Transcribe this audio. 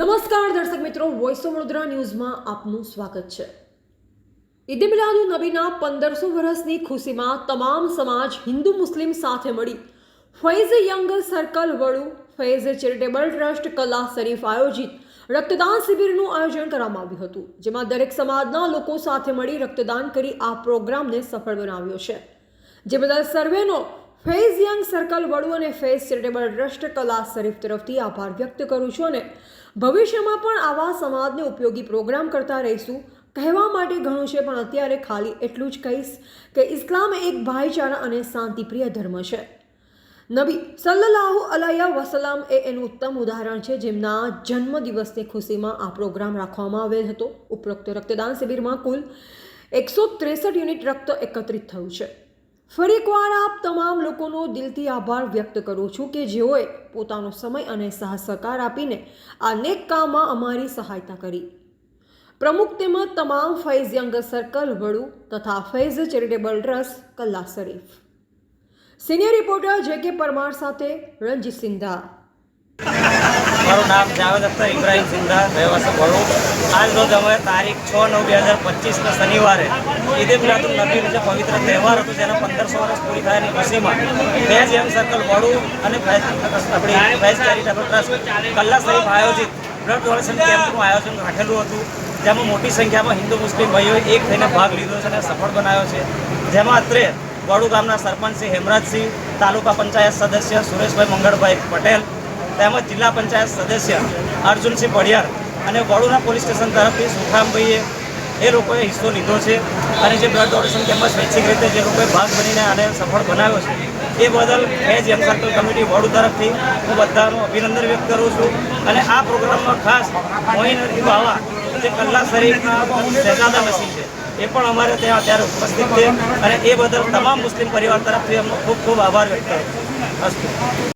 નમસ્કાર દર્શક મિત્રો વોઇસ ઓફ વડોદરા ન્યૂઝમાં આપનું સ્વાગત છે. ઈદ મિલાદુન નબીના પંદરસો વર્ષની ખુશીમાં તમામ સમાજ હિન્દુ મુસ્લિમ સાથે મળી. Faiz young circle Vadu Faiz charitable trust Kalla Sharif આયોજિત રક્તદાન શિબિરનું આયોજન કરવામાં આવ્યું હતું, જેમાં દરેક સમાજના લોકો સાથે મળી રક્તદાન કરી આ પ્રોગ્રામને સફળ બનાવ્યો છે. જે બદલ સર્વેનો ફેઝ યંગ સર્કલ વડુ અને ફેઝ ચેરિટેબલ ટ્રસ્ટ કલા શરીફ તરફથી આભાર વ્યક્ત કરું છું અને ભવિષ્યમાં પણ આવા સમાજને ઉપયોગી પ્રોગ્રામ કરતા રહીશું. કહેવા માટે ઘણું છે, પણ અત્યારે ખાલી એટલું જ કહીશ કે ઇસ્લામ એક ભાઈચારા અને શાંતિપ્રિય ધર્મ છે. નબી સલ્લાહુ અલૈયા વસલામ એ એનું ઉત્તમ ઉદાહરણ છે, જેમના જન્મદિવસની ખુશીમાં આ પ્રોગ્રામ રાખવામાં આવેલ હતો. ઉપરોક્ત રક્તદાન શિબિરમાં કુલ એકસો ત્રેસઠ યુનિટ રક્ત એકત્રિત થયું છે. ફરી એકવાર આપ તમામ લોકોનો દિલથી આભાર વ્યક્ત કરું છું કે જેઓએ પોતાનો સમય અને સહસહકાર સહકાર આપીને આ નેક કામમાં અમારી સહાયતા કરી. પ્રમુખ તેમજ તમામ ફૈઝ યંગ સર્કલ વડુ તથા Faiz charitable trust Kalla Sharif. Senior reporter J K Parmar સાથે રણજીત સિંધા મારું નામ જાવેદ અખ્તર ઇબ્રાહિમ સિંધા, રહેવાસી ભરૂચ આજ રોજ અમે તારીખ છ નવ બે હજાર પચીસના શનિવારે ઈદે મિલાદુલ નબી જે પવિત્ર તહેવાર હતો, જેના પંદરસો વર્ષ પૂરી થયાની ખુશીમાં ફેઝ યંગ સર્કલ વડું અને આપણી ફેઝ ચેરિટેબલ ટ્રસ્ટ કલ્લા સહિત આયોજિત બ્લડ ડોનેશન કેમ્પનું આયોજન રાખેલું હતું, જેમાં મોટી સંખ્યામાં હિન્દુ, મુસ્લિમ ભાઈઓએ એક થઈને ભાગ લીધો છે અને સફળ બનાવ્યો છે. જેમાં અત્રે વડુ ગામના સરપંચ શ્રી હેમરાજસિંહ, તાલુકા પંચાયત સદસ્ય સુરેશભાઈ મંગળભાઈ પટેલ તેમજ જિલ્લા પંચાયત સદસ્ય અર્જુનસિંહ પડિયાર અને વડોદરા પોલીસ સ્ટેશન તરફથી સુખરામભાઈએ એ લોકોએ હિસ્સો લીધો છે અને જે બ્લડ ડોનેશન કેમ્પમાં સ્વૈચ્છિક રીતે જે લોકોએ ભાગ બનીને આને સફળ બનાવ્યો છે, એ બદલ એજ યંગ સર્કલ કમિટી વડુ તરફથી હું બધાનું અભિનંદન વ્યક્ત કરું છું અને આ પ્રોગ્રામમાં ખાસ મોહિન બાવા, જે કલ્લા શરીફના શહેજાદા છે, એ પણ અમારે ત્યાં અત્યારે ઉપસ્થિત છે અને એ બદલ તમામ મુસ્લિમ પરિવાર તરફથી એમનો ખૂબ ખૂબ આભાર વ્યક્ત કરું